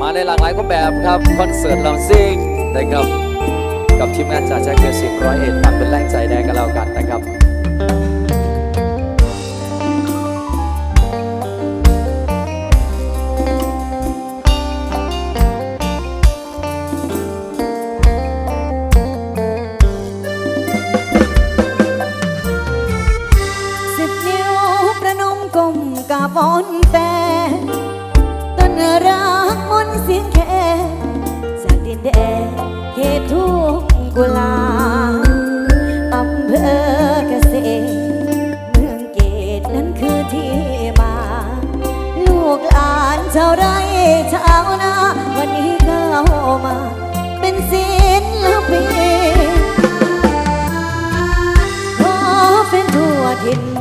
มาในหลากหลายรูปแบบครับคอนเสิร์ตลำซิ่งนะครับกับทีมงานจากแจ็คเกอร์สิบร้อยเอ็ดฝาเป็นแรงใจแดงกับเรากันนะครับ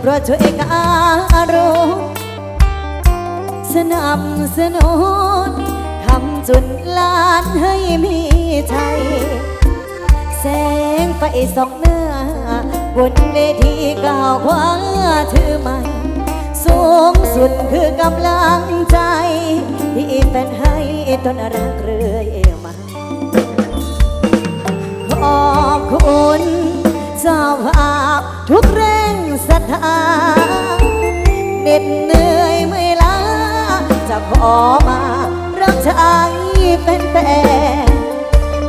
เราะช่วยการุณสนับสนุนทำจุนลานให้มีใจแสงไฟสองเนื้อบนเวทีก้าวคว้าถือไม้สูงสุดคือกำลังใจ ที่เป็นให้ต้นรักเรื่อยมาขอบคุณ เจ้าภาพทุกแรงศรัทธาเหน็ดเหนื่อยเมื่อยล้าจะขอมารับใช้เป็นแต่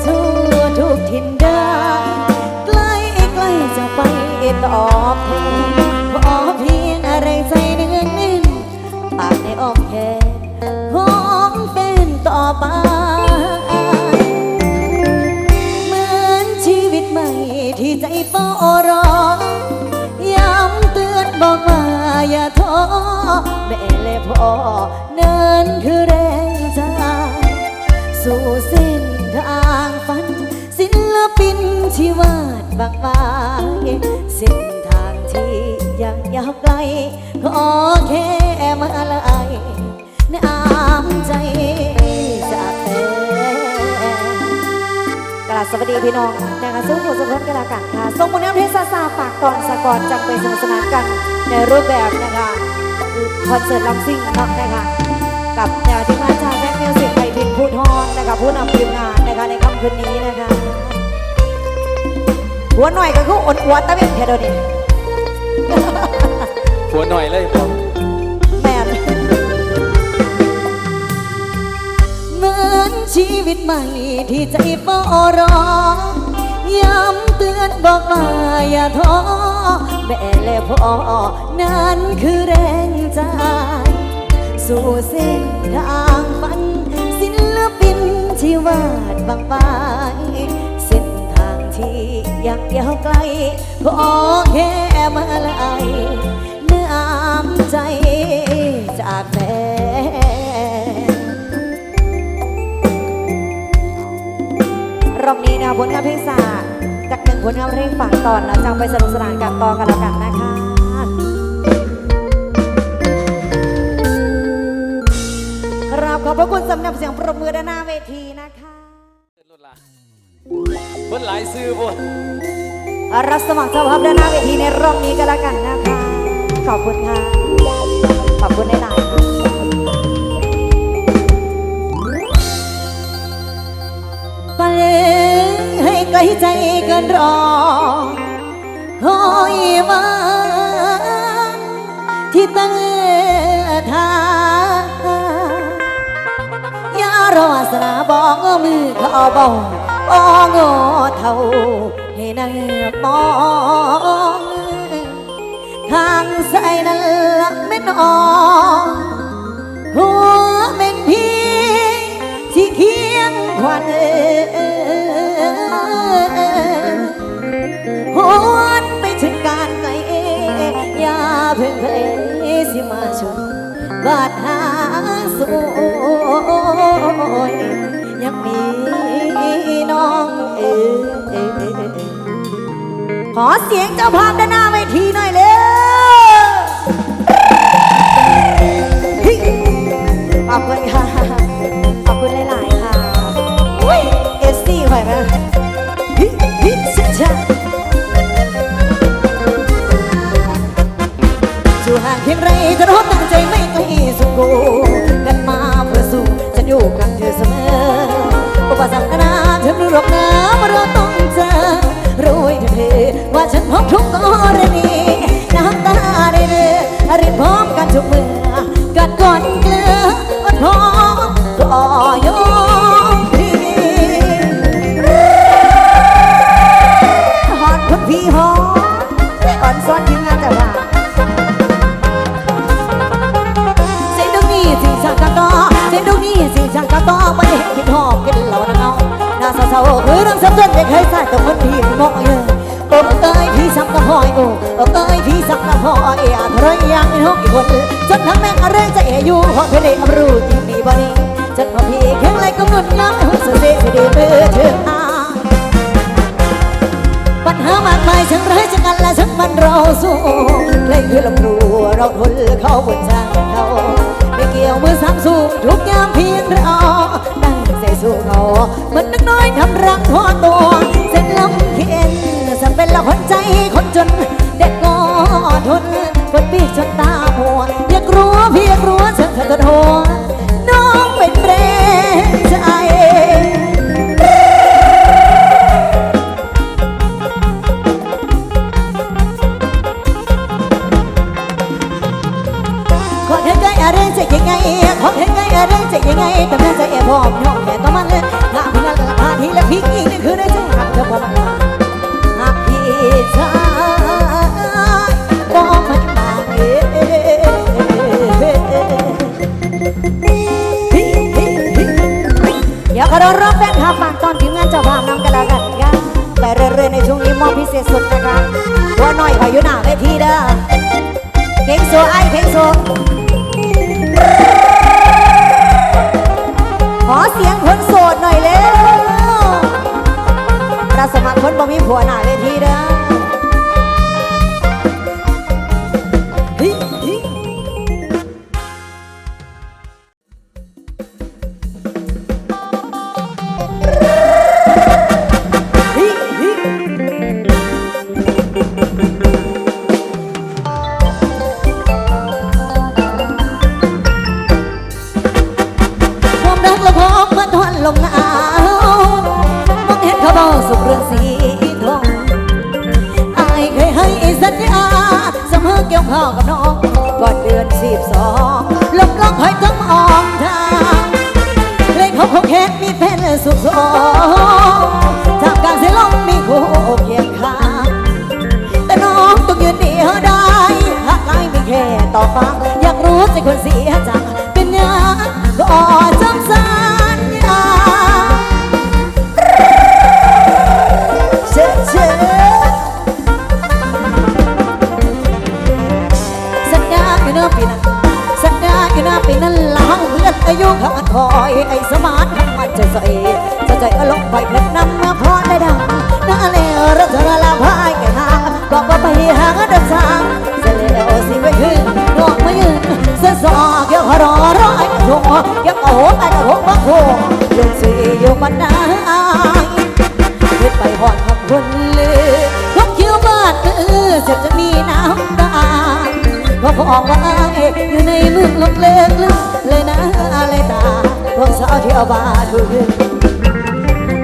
ทั่วทุกทินแดนใกล้ใกล้จะไปตอบแทนขอเพียงอะไรใจเนื้อนิ่นปากในอ้อมแขน นั่นคือแรงใจสู่เส้นทางฝัน ศิลปินที่วาดบากบายเส้นทางที่ยังยาวไกลขอแค่มาลายน้ำใจจากแฟนกราบสวัสดีพี่น้องนะคะซึ่งผู้สมรสกันละกันค่ะส่งผลงานเพลงซาซาปากตอนสะกอนจังไปสนุกสนานกันในรูปแบบนะคะ คอนเสิร์ตลำซิ่งเนาะนะคะกับแนวที่มาจากแบ็คมิวสิกไทยพินพูทอนนะคะผู้นำทีมงานนะคะในค่ำคืนนี้นะคะหัวหน่อยก็คืออดอวดตะเวนแค่เดียวนี้หัวหน่อยเลยผมแม่นเหมือนชีวิตใหม่ที่ใจเฝ้ารอย้ำเตือนบอกว่าอย่าท้อ แม่และพ่อนั้นคือแรงใจ สู่เส้นทางฝันศิลปินที่วาดบางไปเส้นทางที่ยังยาวไกลขอแค่มาลายน้ำใจจากแฟนรอบนี้นะผลงานเพลงศาสตร์ จากหนึ่งผลงานเพลงฝากตอนนะจังไปสนุกสนานกันต่อกันแล้วกันนะคะครับขอบพระคุณสำหรับเสียงปรบมือด้านหน้าเวทีนะคะรุ่นละเพิ่นหลายซื้อบ่รับสมัครเจ้าภาพด้านหน้าเวทีในรอบนี้กันแล้วกันนะคะ ขอบคุณค่ะ ขอบคุณในหลายค่ะไป ไกลใจเกินรอคอยมาที่ตั้งท่าอย่ารอสนาบอกมือเขาบอกบอกเท่าให้นั่งมองข้างใส่นั้นละเม็ดอ่อนหัวเป็นพี่ที่เคียงควัน สิมาชนบาดหาสวยยังมีน้องเออขอเสียงเจ้าภาพด้านหน้าเวทีหน่อยเล ถ้าเราตั้งใจไม่ต้ฮีสุโกกันมาเพื่อสู้ฉันอยู่กับเธอเสมออุปสรรคนาฉันรู้หรอกนะว่าเราต้องเจอรู้ไว้เธอว่าฉันพบทุกกรณีน้ำตาได้เรือรินพร้อมกันทุกเมื่อกัดก้อนเกลื สำเร็จเด็กให้ใส่กับคนพี่มองเยอะอกเอ้ยพี่สักกะหอยโอ้เอ้ยพี่สักกะหอยอะไรอย่างนี้ห้องอีกคนจนทั้งแม่กระไร่จะเออยู่ห้องเธอได้รู้จริงมีบ่นีจนพอพี่แข็งไรก็หนุนน้ำหุ่นเสด็จเดือดเธออาปัญหามากมายทั้งไร้จังกันและทั้งมันเราสู้เพลงคือลำรูเราทนเข้าบนทางเขาไม่เกี่ยวมือสามสูงทุกยามเพียงเรานั่งใจสู้เขามัน น้ำรังหัวตัว ลงโซขอเสียงคนโสดหน่อยเร็วปรับสมัครคนบ่มีผัวหน่าเลย 嗦嗦。 พอออกว่าอายอยู่ในเมืองลงเลิกลึกเลยนะอะไรตาพวกสาวที่เอบาถูกลืม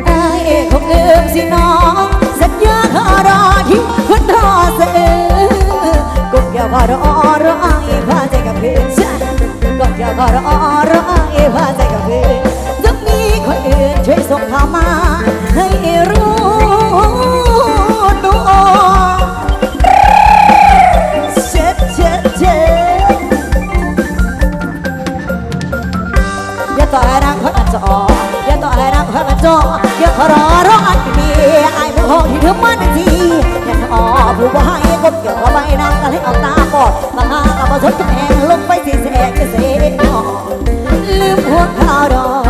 อายคงลิมสิน้องสัญญาขอรอที่คุณรอเสือกุกเดีวขอรอรอไอ้พาใจกับเพื่อนกุกเดีวขอรอรอไอ้พาใจกับเพื่อนจะมีคนอื่นช่วยส่งข่าวมาให้ร รอรองอันดีไอ้ผู้ห้องที่เธอมันึ่งทียังออผู้ว่าให้กบเกี่ยวใบนางกันให้เอาตาบอดบางหากับะาชดแพงลงไปที่แสกเกษตอลืมหัวข้าวดอ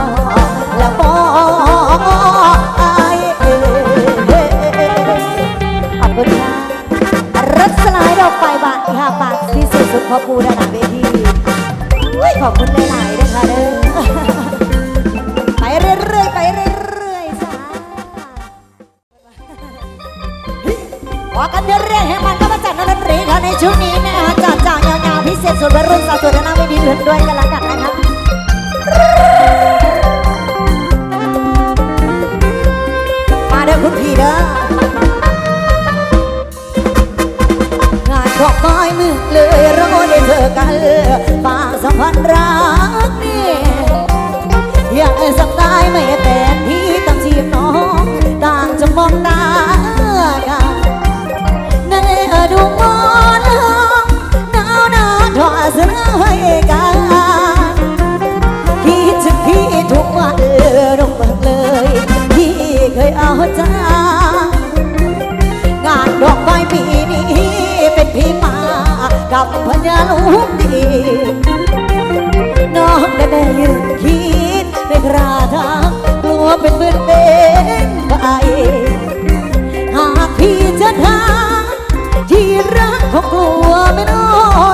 กับพญาลูกดีน้องได้ได้ยืนคิดในกระทางกลัวเป็นเบื่อเป็นไปหากพี่จะทางที่รักของกลัวไม่น้อย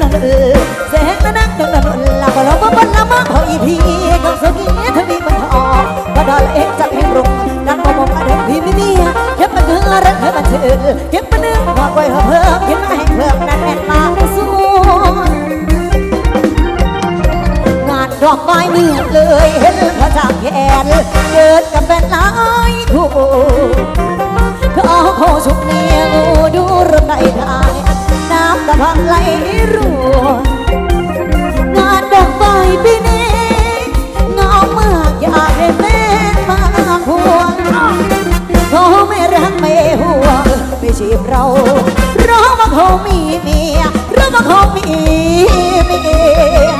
นันเออเสงนันนั้นนันนั้นละก็ร้องบ้านละมาขออีพีกับสุกี้ทวีมันทองก็ดอลเอ็กจะเพงรุ่งนั่นบ่มมาเดินพี่ไม่มีเก็บมาเถื่อรักเธอมาเถื่อเก็บมาเนื้อมาไว้เพิ่มเก็บมาให้เพิ่มนั่นแม่นมาสู้งานดอกไม้เมือนเลยเห็นพระจากแขนเดิน ราะว่าเขามีเมียเพราะว่าเขามีเมีย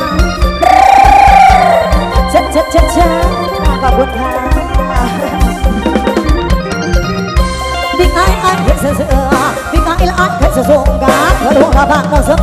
ชัดชัดชัดชัดขอบคุณค่ะบิ๊กไอ้ไอเห็นเสือเสือบิ๊กไอละไอเห็นเสือสงกาเธอรู้ว่าบางน้องเสือ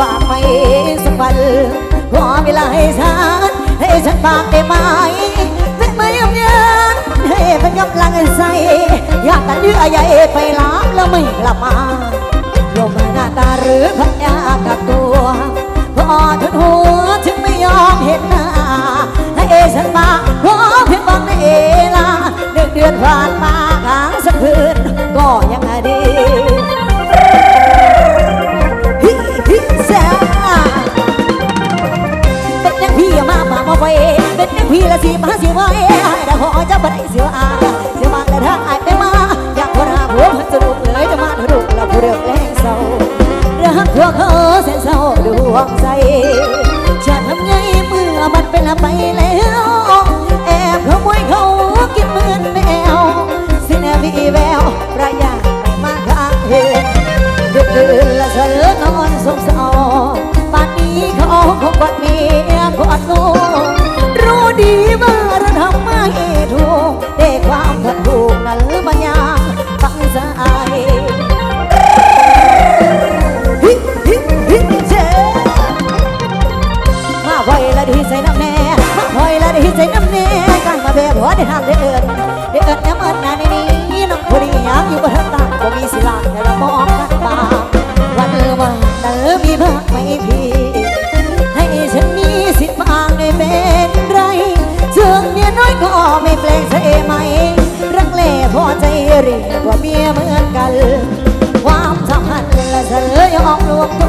ว่าไม่สักวันขอเวลาให้ฉันให้ฉันบางได้ไหมเป็นไม่ยอมยันให้เป็นกำลังใจอยากกันเยื่อใยไปล้างแล้วไม่กลับมาโยมหน้าตาหรือพัญญากับตัวพอทนหัวถึงไม่ยอมเห็นหน้าให้ฉันมาขอเพียงบางในเอลาเดือนเดือนผ่านมาค้างสักคืนก็ยังดี ไว้เป็นยังพี่ละสิมาสิไว้แต่ขอจะบ่ไดเสียอาเสียวมาแต่ถ้าอายไม่มาอยากพราผัวพันสนุกเลยจะมาถูกแล้วผู้เรื่องแรงเศร้ารักพวกเขาแสนเศร้าดวงใจจะทำไงเมื่อมันเป็นไปแล้ว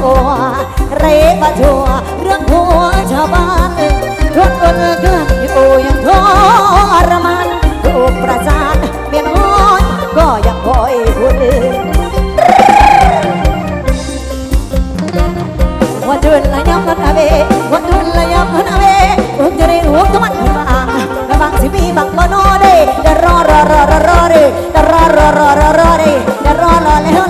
อัวเรบาชัวเรื่องหัวชาวบ้านรถวนเกินอยู่ยังทรมานถูกประจานเมียน้อยก็ยังคอยคุณว่าจุนละยำกันาเวว่าจุนละยำกันาเวอุ้มจะได้หัวก็มันบางกำลังสิมีบังบ่นอเด้จะรอรอรอรอรอเด้จะรอรอรอรอรอเด้จะรอรอแล้ว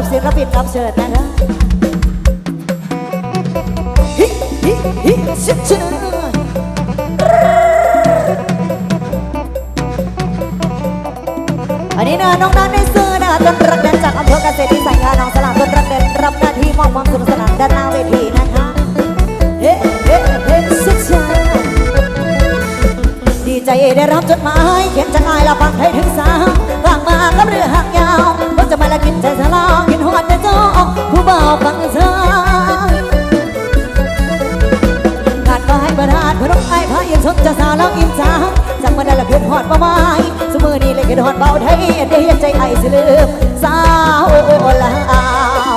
รับศิลปินรับเชิญนะคะฮิฮิฮิชิชอันนี้นะน้องนันในซื้อนะต้นรักเด่นจากอำเภอเกษตรที่สังขารน้องสลามต้นรักเด่นรับหน้าที่มอบความสนุกสนานด้านหน้าเวทีนะคะเฮ้เฮ้เฮ้ชิชดีใจได้รับจดหมายเขียนจากอายละฟังให้ถึงสามางมากับเรือหางยาวก็จะมาละกินใจสลองกินหอดแต่เจ้าผู้บ่าวฟังเธองานก็ให้ประทานพนมไอ้พระยินชมจะสาวแล้วอินจางจังมาได้ละเพียนหอดประมาณสมือนี้เลยกินหอดเบาไทยเดียใจไอ้สิลืมสาวลาวฮิ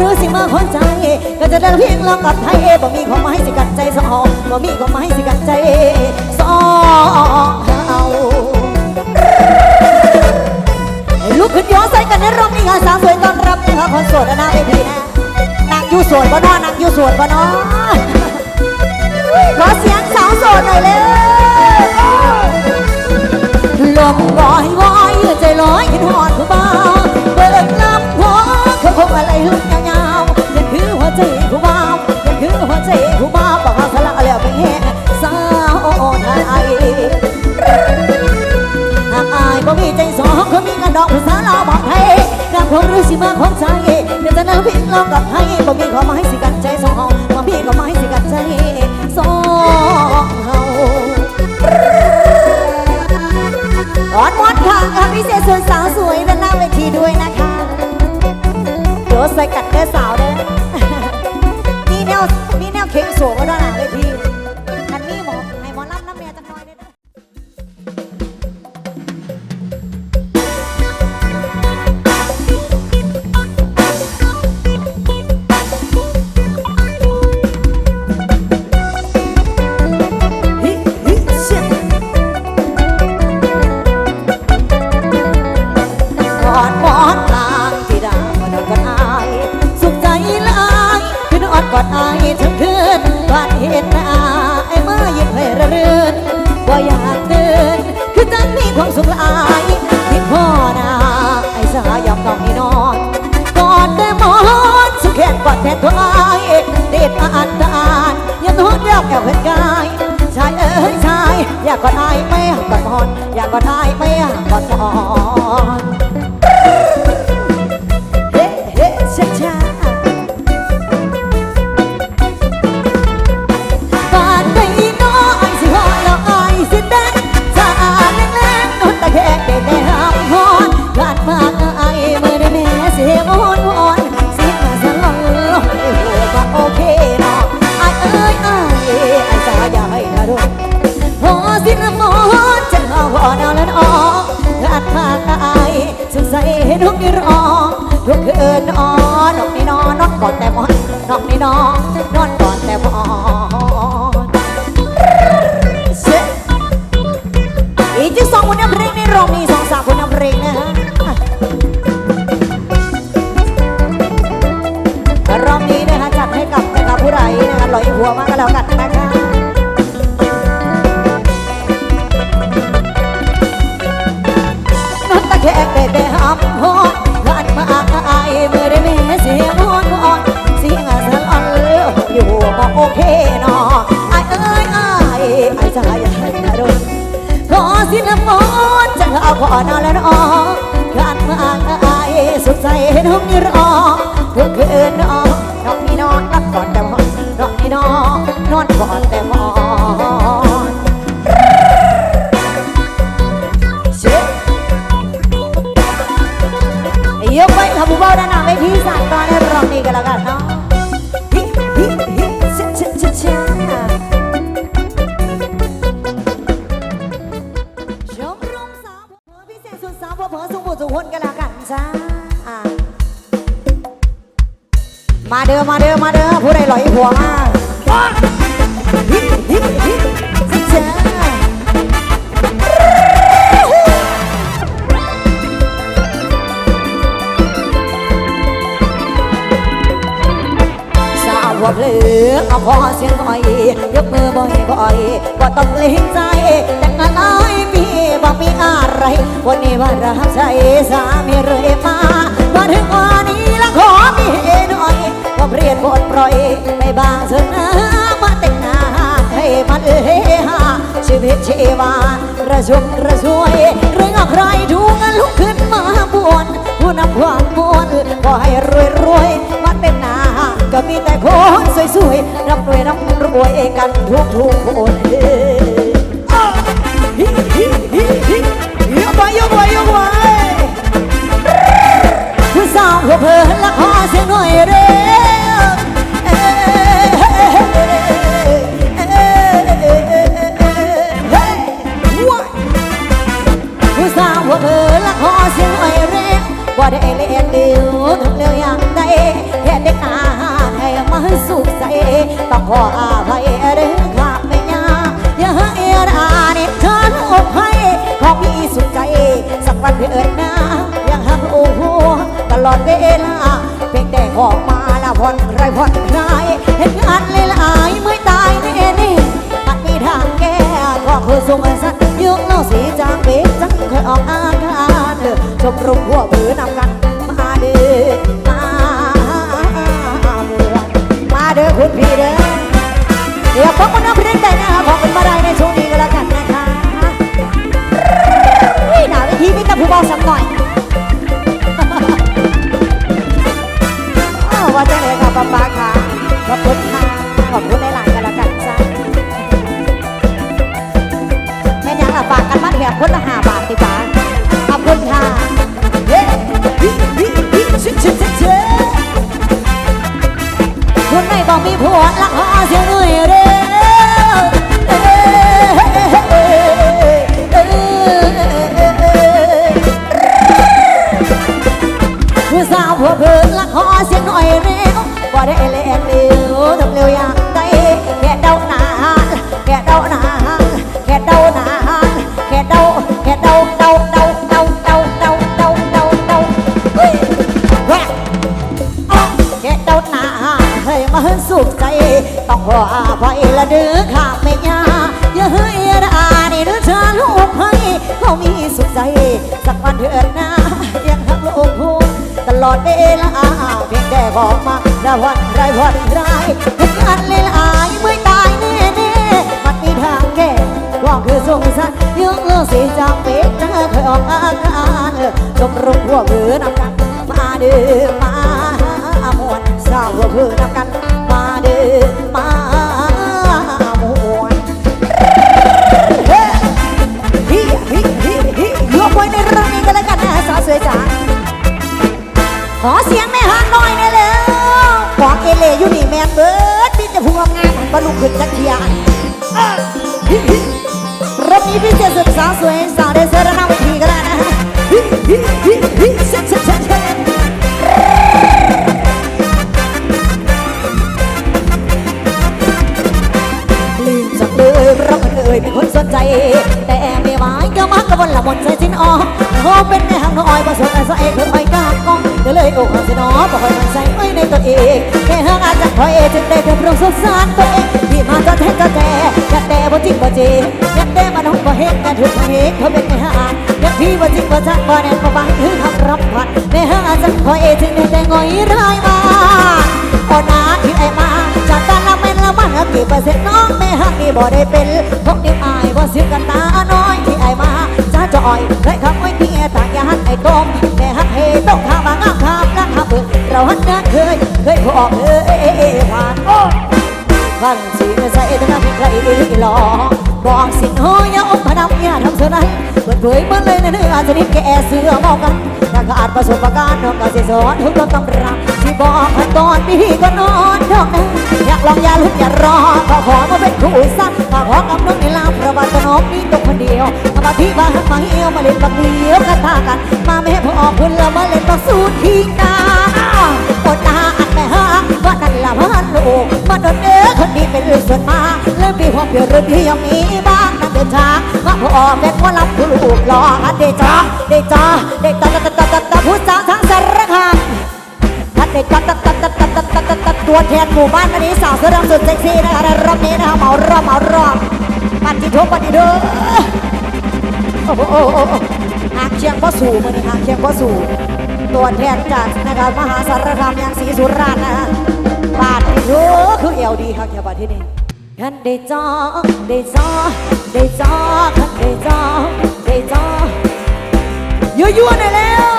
รู้สิมาคนใจ ก็จะได้เพียงลองกับไทยบ่มีความหมายสิกันใจสองบ่มีความหมายสิกันใจสองเฮาลุกขึ้นย้อนใส่กันในรอบนี้งานสาวสวยต้อนรับนะคะคนโสดนะเวทีนะนางอยู่โสดบ่นอนังอยู่โสดบ่นอขอเสียงสาวโสดหน่อยเลยลมวอยวอยใจลอยขึ้นหอดผู้บ่าว พี่ลองกับให้บ่มีความาให้สิกันใจสองบ่มีความาให้สิกันใจสองเฮาออนวอนค่ะค่ะพิเศษส่วนสาวสวยด้านหน้าเวทีด้วยนะคะโดี๋ยวใส่กัดเด้อสาวเด้อมีแนวมีแนวเข่งโสมด้วยนะ นองจะ อายอย่าให้กระโดดขอสินมอนจังเอาขอนอนแล้วเนาะงานมาอายสุดใจเห็นห้องนี้รอทุกคืนเนาะนอนนี่นอนรักก่อนแต่หมอนนอนนี่นอนนอนก่อนแต่หมอน สาวหัวเพลือเอาพอเสียงบ่อย ยกมือบ่อยบ่อยก็ต้องเล่งใจ แต่งงานหลายปีบ่มีอะไร วันนี้ว่ารับใช้สามีเรื่อยมามาถึงวันนี้แล้วขอมีหน่อยก็เปลี่ยนบทปล่อยไปบางเถอะนะมาแต่งงานให้มันเฮฮาชีวิตชีวาระชุ่มระชวยเรื่องใครดูกันลุกขึ้นมาบวนผู้นำความมวลก็ให้รวยรวยมันเป็น ก็มีแต่คนสวยๆร่ำรวยร่ำรวยกันทุกทุกๆคนเด้ออ้าวฮิฮิฮิฮิยกไว้ยกไว้ยกไว้ผู้สาวหัวเพลินละขอเสียงหน่อยเร็ ขอบคุณค่ะขอบคุณในหลายๆกันแล้วกันจ้าแม่ยังละฝากกันมาแบบคนละห้าบาทดีกว่าขอบคุณค่ะเย้ฮิฮิฮิชิชิชิชิคุณไม่บอกมีผัวละขอเสียงหน่อยเร็วเอ้อผู้สาวผัวเพิ่นละขอเสียงหน่อยเร็วบ่ได้เล่นเร็วทำเร็ว อย่างใดแค่เดานานแค่เดานานแค่เดานานแค่เดาแค่เดาเดาเดาเดาเดาเดาเดาเดาเดาเฮ้ยแหวกอ๊อกแค่เดานานให้มันสุขใจต้องขออภัยละเด้อข้าไม่ ลอดเวลาเพียงแต่บอกมาระวันไรวันไรทุกงานเลยอายไม่ตายแน่แน่มันมีทางแก้ก็คือสงสารยุ่งเรื่อสีจากเป็ดนะเคยออกอาการจมรุกหัวเพื่อนำกัน มาเดือมาหมวนสาวพวเพื่อนำกัน มาเดือ อเสียงแม่ฮันหน่อยแน่แล้วบอกเอเลอยู่นี่แมนเบิร์ดมีแต่พวงงานของบรรลุขึ้นจักเทียนรอบนี้พี่เจสุดสาวสวยสาวเดนเซอร์หน้าเวทีก็ได้นะ ยอกหักสนอบอกให้มันใส่ไว้ในตัวเองแค่ห่างอาจจะคอยเอจึงได้เธอปรุงสงสารตัวเองที่มาจะแท้ก็แต่อยากแต่บ่จริงบ่จริงอยากแต่มาน้องบ่เห็นแต่ถูกเหตุเขาเป็นแม่ห่างอยากพี่บ่จริงบ่จักบ่แน่บ่ฟังคือคำรับพัดแม่ห่างอาจจะคอยเอจึงได้แต่งอยร้ายมาโอ้นาที่ไอ้มาจากตาละเม็นละมันกี่เปอร์เซ็นต์น้องแม่ห่างนี่บ่ได้เป็นพวกนี้อายบ่เสียกันตาน้อยที่ไอ้มา จอยไรทำไอ้เตี้ยต่ายาหักไอ้ก้มแม่หักเฮต้องทำมางามทำนั่ทำเบิกเราหักนักเคยเคยพอกเอ้ยผ่านฟังสีใส่ทั้งนั้นใครหลอก บอกสิ่งห้อยอมพนับอย่าทำเท่านั้นเปิดเผยมันเลยในเนื้อชนิดแก่เสือมองกันถ้าขาดประสบการณ์น้องก็จะสอนทุกต้นตำรับที่บอกขั้นตอนพี่ก็นอนดอกนะอยากลองอย่าลุ้นอย่ารอขอขอมาเป็นคู่สั้นขอขอกับน้องในลาประวัติน้องนี่ตัวคนเดียวมาที่บ้านมาเหี่ยวมาเล่นบักเดียวกันท่ากัน มาแม่พอออกคุณแล้วมาเล่นบักสูตรทิ้งนาอดตา อัดแม่ฮะว่านามาโดนเด้อคนดีเป็นส่วนมาเริ่มมีความเปลี่ยนเรื่องที่ยังมีบ้างนั่นเดินทางมาพอแม่ก็รับผู้ลูกหล่อเดจ้าเดจ้าเดจ้าตะตะตะตะผู้สาวทั้งสารคามท่านเด็กตัดตัดตัดตัดตัดตัดตัดตัดตัดตัวแทนหมู่บ้านวันนี้สาวเสื้อดำสุดเซ็กซี่นะคะในรอบนี้นะคะเหมารอบเหมารอบปันที่ทุบปันที่เด้อโอ้โหหากเชียงพ่อสู่มือนี้หากเชียงพ่อสู่ตัวแทนจากนะคะมหาสารคามยังศรีสุราษฎร์นะคะ บาทที่ทุคือเอวดีค่ะแค่บาทที่นี่ท่านได้จอได้จอได้จอท่านได้จอได้จอยั่วๆหน่อยแล้ว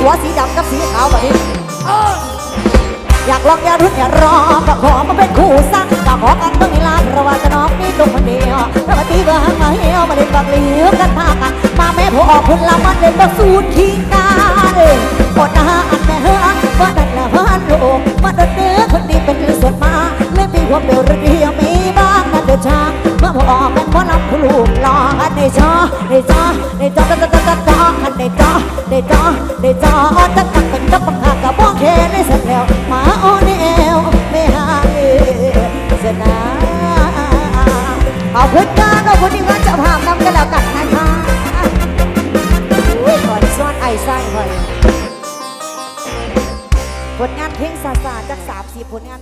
หัวสีดำกับสีขาวแบบนี้อยากลองอย่ารุ่นอย่ารอก็ขอมาเป็นคู่สักก็ขอกันเมื่อเวลาเพราะว่าจะน้องนี่ตรงคนเดียวถ้ามาตีเบอร์หางมาเหี่ยวมาเล่นบักเหลียวกันท่ากันมาแม่พอออกคุณละมันเล่นบักสูตรขี้กาเลยกดหน้าอันแม่เฮือว่าดันละพันโลกมาดินเนื้อคนดีเป็นส่วนมาเล่นมีความเปรี้ยวรือดียังมีบ้างนั่นเดือดชามาพอออกเป็นพ่ อลำผู้ลูกลออันในจอในจอในจอจอจอจอจอจออันในจอในจอในจอจะกังเป็นกับปังหากับบ้องแค่ในสักแล้วมาอ้อนแอวไม่หาเสนาเอาพื้นงานเอาพื้นที่งานจะพามนำกันแล้วกันนะคะอุ้ยขอซ้อนไอ้ไส้หน่อยผลงานเพลงสาสาจากสามสี่ผลงาน